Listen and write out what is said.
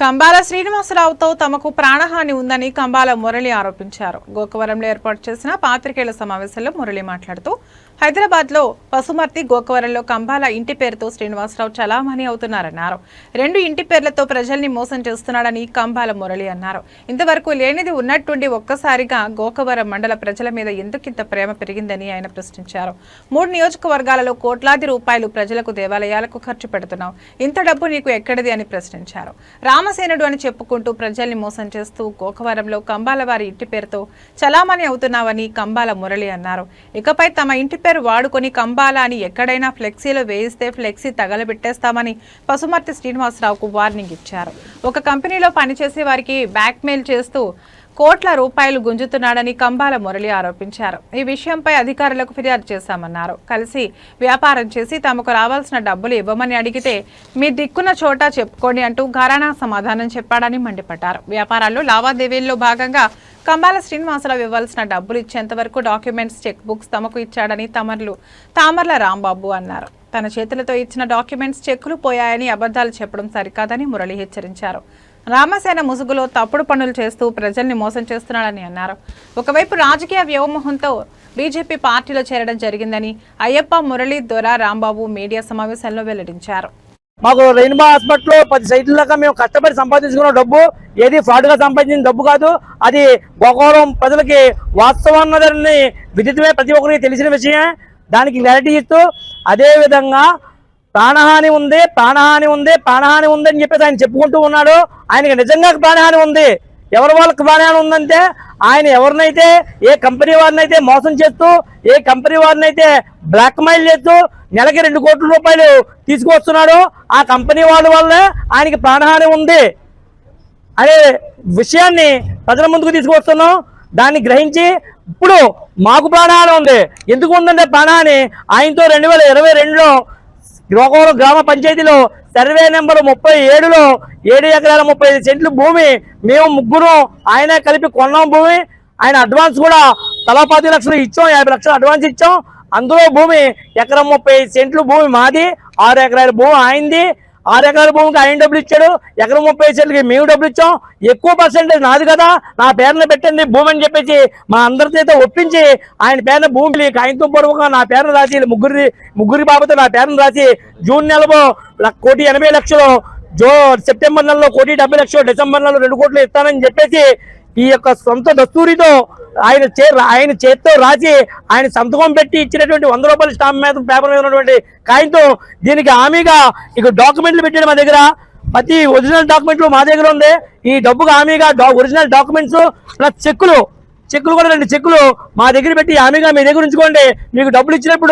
కంబాల శ్రీనివాసరావుతో తమకు ప్రాణహాని ఉందని కంబాల మురళి ఆరోపించారు. గోకవరంలో ఏర్పాటు చేసిన పాత్రికేయుల సమావేశంలో మురళి మాట్లాడుతూ హైదరాబాద్లో పసుమర్తి గోకవరంలో కంబాల ఇంటి పేరుతో శ్రీనివాసరావు చలామణి అవుతున్నారన్నారు రెండు ఇంటి పేర్లతో ప్రజల్ని మోసం చేస్తున్నాడని కంబాల మురళి అన్నారు. ఇంతవరకు లేనిది ఉన్నట్టుండి ఒక్కసారిగా గోకవరం మండల ప్రజల మీద ఎందుకింత ప్రేమ పెరిగిందని ఆయన ప్రశ్నించారు. మూడు నియోజకవర్గాలలో కోట్లాది రూపాయలు ప్రజలకు దేవాలయాలకు ఖర్చు పెడుతున్నావు ఇంత డబ్బు నీకు ఎక్కడిది అని ప్రశ్నించారు. రామసేనుడు అని చెప్పుకుంటూ ప్రజల్ని మోసం చేస్తూ గోకవరంలో కంబాల వారి ఇంటి పేరుతో చలామణి అవుతున్నావని కంబాల మురళి అన్నారు. ఇకపై తమ ఇంటి పేరు వాడుకొని కంబాల అని ఎక్కడైనా ఫ్లెక్సీలో వేయిస్తే ఫ్లెక్సీ తగలబెట్టేస్తామని పసుమర్తి శ్రీనివాసరావుకు వార్నింగ్ ఇచ్చారు. ఒక కంపెనీలో పనిచేసే వారికి బ్లాక్మెయిల్ చేస్తూ కోట్ల రూపాయలు గుంజుతున్నాడని కంబాల మురళి ఆరోపించారు. ఈ విషయంపై అధికారులకు ఫిర్యాదు చేశామన్నారు. కలిసి వ్యాపారం చేసి తమకు రావాల్సిన డబ్బులు ఇవ్వమని అడిగితే మీ దిక్కున్న చోట చెప్పుకోండి అంటూ ఘరానా సమాధానం చెప్పాడని మండిపడ్డారు. వ్యాపారాల్లో లావాదేవీల్లో భాగంగా కంబాల శ్రీనివాసరావు ఇవ్వాల్సిన డబ్బులు ఇచ్చేంత వరకు డాక్యుమెంట్స్ చెక్ బుక్స్ తమకు ఇచ్చాడని తమర్లు తామర్ల రాంబాబు అన్నారు. తన చేతులతో ఇచ్చిన డాక్యుమెంట్స్ చెక్కులు పోయాయని అబద్ధాలు చెప్పడం సరికాదని మురళి హెచ్చరించారు. రామసేన ముసుగులో తప్పుడు పనులు చేస్తూ ప్రజల్ని మోసం చేస్తున్నాడని అన్నారు. ఒకవైపు రాజకీయ వ్యోమోహంతో బీజేపీ పార్టీలో చేరడం జరిగిందని అయ్యప్ప మురళీ దొర రాంబాబు మీడియా సమావేశంలో వెల్లడించారు. మాకు రెయిన్బో హాస్పిటల్ పది సైట్ల దాకా మేము కష్టపడి సంపాదించుకున్న డబ్బు ఏది ఫ్రాడ్గా సంపాదించిన డబ్బు కాదు అది గోకవరం ప్రజలకి వాస్తవాన్ని విదితమే ప్రతి ఒక్కరికి తెలిసిన విషయమే. దానికి క్లారిటీ ఇస్తూ అదేవిధంగా ప్రాణహాని ఉంది ప్రాణహాని ఉంది ప్రాణహాని ఉంది అని చెప్పేసి ఆయన చెప్పుకుంటూ ఉన్నాడు. ఆయనకి నిజంగా ప్రాణహాని ఉంది. ఎవరి వాళ్ళకి ప్రాణహాని ఉందంటే ఆయన ఎవరినైతే ఏ కంపెనీ వారిని అయితే మోసం చేస్తూ ఏ కంపెనీ వారిని అయితే బ్లాక్ చేస్తూ నెలకి రెండు కోట్ల రూపాయలు తీసుకొస్తున్నాడు ఆ కంపెనీ వాళ్ళ వల్లే ఆయనకి ప్రాణహాని ఉంది. అనే విషయాన్ని ప్రజల ముందుకు తీసుకొస్తున్నాం దాన్ని గ్రహించి ఇప్పుడు మాకు ప్రాణహాని ఉంది. ఎందుకు ఉందంటే ప్రాణహాని ఆయనతో రెండు వేల ఇరవై రెండులో గోకవరం గ్రామ పంచాయతీలో సర్వే నెంబర్ ముప్పై ఏడులో ఏడు ఎకరాల ముప్పై ఐదు సెంట్లు భూమి మేము ముగ్గురు ఆయన కలిపి కొన్నాం భూమి. ఆయన అడ్వాన్స్ కూడా తలా పది లక్షలు ఇచ్చాం యాభై లక్షలు అడ్వాన్స్ ఇచ్చాం. అందులో భూమి ఎకరం ముప్పై సెంట్లు భూమి మాది ఆరు ఎకరాల భూమి ఆయనది. ఆరు ఎకరాల భూమికి ఆయన డబ్బులు ఇచ్చాడు. ఎకరం ముప్పై సెంట్లకి మేము డబ్బులు ఇచ్చాం. ఎక్కువ పర్సెంటేజ్ నాది కదా. నా పేరున పెట్టండి భూమి అని చెప్పేసి మా అందరితో ఒప్పించి ఆయన పేరున భూమి కాగితం పొడవుగా నా పేరున రాసి ముగ్గురి ముగ్గురి బాబుతో నా పేరున రాసి జూన్ నెలలో ల- కోటి ఎనభై లక్షలు జో సెప్టెంబర్ నెలలో కోటి డెబ్బై లక్షలు డిసెంబర్ నెలలో రెండు కోట్లు ఇస్తానని చెప్పేసి ఈ యొక్క సొంత దస్తూరితో ఆయన చే ఆయన చేత్తో రాసి ఆయన సంతకం పెట్టి ఇచ్చినటువంటి వంద రూపాయల స్టాంప్ మీద పేపర్ మీద ఉన్నటువంటి కాయంతో దీనికి హామీగా ఇక డాక్యుమెంట్లు పెట్టాడు మా దగ్గర. ప్రతి ఒరిజినల్ డాక్యుమెంట్లు మా దగ్గర ఉంది. ఈ డబ్బుకు హామీగా ఒరిజినల్ డాక్యుమెంట్స్ ప్లస్ చెక్కులు చెక్కులు కూడా రెండు చెక్కులు మా దగ్గర పెట్టి హామీగా మీ దగ్గర ఉంచుకోండి. మీకు డబ్బులు ఇచ్చినప్పుడు